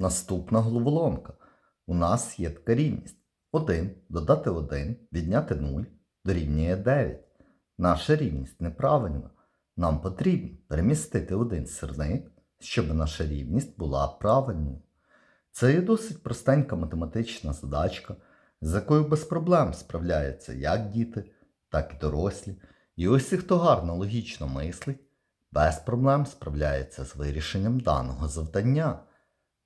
Наступна головоломка. У нас є така рівність. 1 додати 1, відняти 0 дорівнює 9. Наша рівність неправильна. Нам потрібно перемістити один сірник, щоб наша рівність була правильною. Це є досить простенька математична задачка, з якою без проблем справляються як діти, так і дорослі. І ось хто гарно логічно мислить, без проблем справляється з вирішенням даного завдання.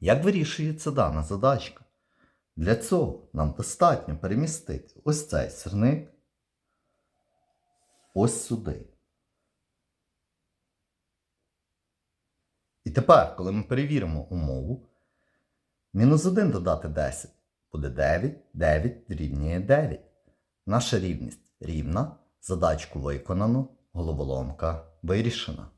Як вирішується дана задачка? Для цього нам достатньо перемістити ось цей сирник ось сюди. І тепер, коли ми перевіримо умову, мінус 1 додати 10 буде 9, 9 дорівнює 9. Наша рівність рівна, задачку виконано, головоломка вирішена.